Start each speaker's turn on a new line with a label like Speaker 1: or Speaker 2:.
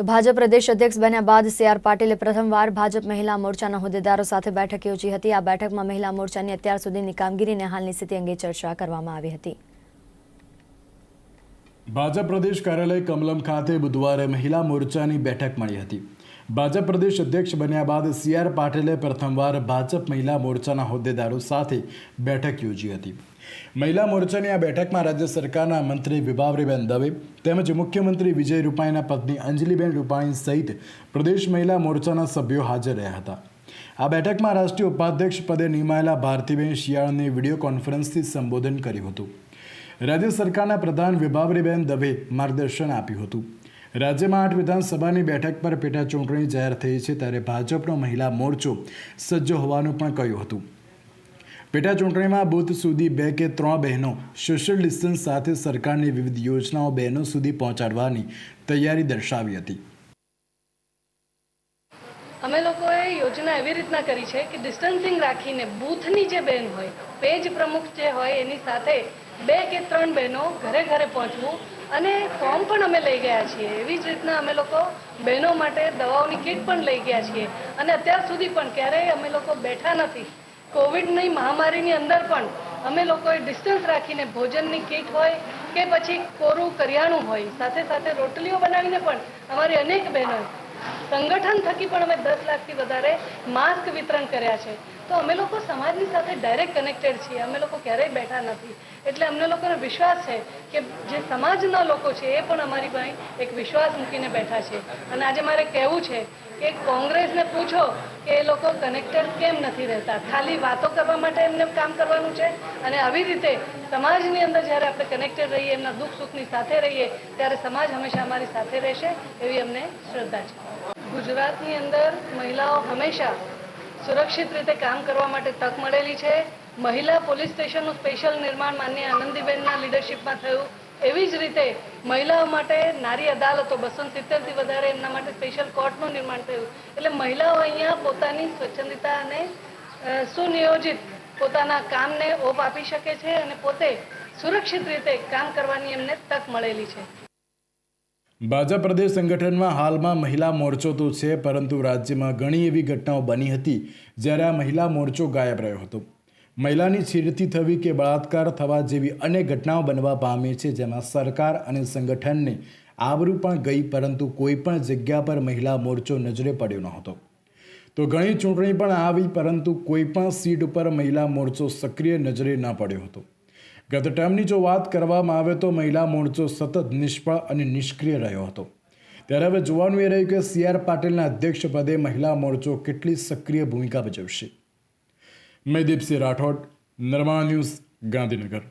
Speaker 1: તો ભાજપ પ્રદેશ અધ્યક્ષ બન્યા બાદ સી આર પાટીલે પ્રથમવાર ભાજપ મહિલા મોરચાના હોદ્દેદારો સાથે બેઠક યોજી હતી. આ બેઠકમાં મહિલા મોરચાની અત્યાર સુધીની કામગીરી અને હાલની સ્થિતિ અંગે ચર્ચા કરવામાં આવી હતી.
Speaker 2: ભાજપ પ્રદેશ કાર્યાલય કમલમ ખાતે બુધવારે મહિલા મોરચાની બેઠક મળી હતી. ભાજપ પ્રદેશ અધ્યક્ષ બન્યા બાદ સી આર પાટીલે પ્રથમવાર ભાજપ મહિલા મોરચાના હોદ્દેદારો સાથે બેઠક યોજી હતી. મહિલા મોરચાની આ બેઠકમાં રાજ્ય સરકારના મંત્રી વિભાવરીબેન દવે તેમજ મુખ્યમંત્રી વિજય રૂપાણીના પત્ની અંજલિબેન રૂપાણી સહિત પ્રદેશ મહિલા મોરચાના સભ્યો હાજર રહ્યા હતા. આ બેઠકમાં રાષ્ટ્રીય ઉપાધ્યક્ષ પદે નિમાયેલા ભારતીબેન શિયાળને વીડિયો કોન્ફરન્સથી સંબોધન કર્યું હતું. રાજ્ય સરકારના પ્રધાન વિભાવરીબેન દવે માર્ગદર્શન આપ્યું હતું. રાજ્યમાં આઠ વિધાનસભાની બેઠક પર પેટા ચૂંટણી જાહેર થઈ છે ત્યારે ભાજપનો મહિલા મોરચો સજ્જ હોવાનું પણ કહ્યું હતું. પેટા ચૂંટણીમાં બૂથ સુધી બે કે ત્રણ બહેનો સોશિયલ ડિસ્ટન્સ સાથે સરકારની વિવિધ યોજનાઓ બહેનો સુધી પહોંચાડવાની તૈયારી દર્શાવી હતી.
Speaker 3: અમે લોકોએ યોજના એવી રીતના કરી છે કે ડિસ્ટન્સિંગ રાખીને બૂથની જે બહેન હોય, પેજ પ્રમુખ જે હોય, એની સાથે બે કે ત્રણ બહેનો ઘરે ઘરે પહોંચવું અને ફોર્મ પણ અમે લઈ ગયા છીએ. એવી જ રીતના અમે લોકો બહેનો માટે દવાઓની કીટ પણ લઈ ગયા છીએ. અને અત્યાર સુધી પણ ક્યારેય અમે લોકો બેઠા નથી. કોવિડની મહામારીની અંદર પણ અમે લોકોએ ડિસ્ટન્સ રાખીને ભોજનની કીટ હોય કે પછી કોરું કરિયાણું હોય, સાથે સાથે રોટલીઓ બનાવીને પણ અમારી અનેક બહેનોએ સંગઠન થકી પણ અમે દસ લાખથી વધારે માસ્ક વિતરણ કર્યા છે. તો અમે લોકો સમાજની સાથે ડાયરેક્ટ કનેક્ટેડ છીએ. અમે લોકો ક્યારેય બેઠા નથી. એટલે અમને લોકોને વિશ્વાસ છે કે જે સમાજના લોકો છે, એ પણ અમારી પાસે એક વિશ્વાસ મૂકીને બેઠા છે. અને આજે મારે કહેવું છે કે કોંગ્રેસને પૂછો કે એ લોકો કનેક્ટેડ કેમ નથી રહેતા? ખાલી વાતો કરવા માટે એમને કામ કરવાનું છે? અને આવી રીતે સમાજની અંદર જ્યારે આપણે કનેક્ટેડ રહીએ, એમના દુઃખ સુખની સાથે રહીએ, ત્યારે સમાજ હંમેશા અમારી સાથે રહેશે એવી અમને શ્રદ્ધા છે. ગુજરાતની અંદર મહિલાઓ હંમેશા સુરક્ષિત રીતે કામ કરવા માટે તક મળેલી છે. મહિલા પોલીસ સ્ટેશનનું સ્પેશિયલ નિર્માણ માન્ય આનંદીબેનના લીડરશિપમાં થયું. એવી જ રીતે મહિલાઓ માટે નારી અદાલતો બસો સિત્તેરથી વધારે એમના માટે સ્પેશિયલ કોર્ટનું નિર્માણ થયું. એટલે મહિલાઓ અહીંયા પોતાની સ્વચ્છંદતા અને સુનિયોજિત પોતાના કામને ઓપ આપી શકે છે અને પોતે સુરક્ષિત રીતે કામ કરવાની એમને તક મળેલી છે.
Speaker 2: ભાજપ પ્રદેશ સંગઠનમાં હાલમાં મહિલા મોરચો તો છે, પરંતુ રાજ્યમાં ઘણી એવી ઘટનાઓ બની હતી જ્યારે આ મહિલા મોરચો ગાયબ રહ્યો હતો. મહિલાની છેડતી થવી કે બળાત્કાર થવા જેવી અનેક ઘટનાઓ બનવા પામી છે, જેમાં સરકાર અને સંગઠનને આબરૂ પણ ગઈ, પરંતુ કોઈ પણ જગ્યા પર મહિલા મોરચો નજરે પડ્યો ન હતો તો ઘણી ચૂંટણી પણ આવી, પરંતુ કોઈ પણ સીટ ઉપર મહિલા મોરચો સક્રિય નજરે ન પડ્યો હતો. ગત ટર્મની જો વાત કરવામાં આવે તો મહિલા મોરચો સતત નિષ્ફળ અને નિષ્ક્રિય રહ્યો હતો. ત્યારે હવે જોવાનું એ રહ્યું કે સી આર પાટીલના અધ્યક્ષપદે મહિલા મોરચો કેટલી સક્રિય ભૂમિકા ભજવશે. મેં દીપસિંહ રાઠોડ નર્મા ન્યૂઝ, ગાંધીનગર.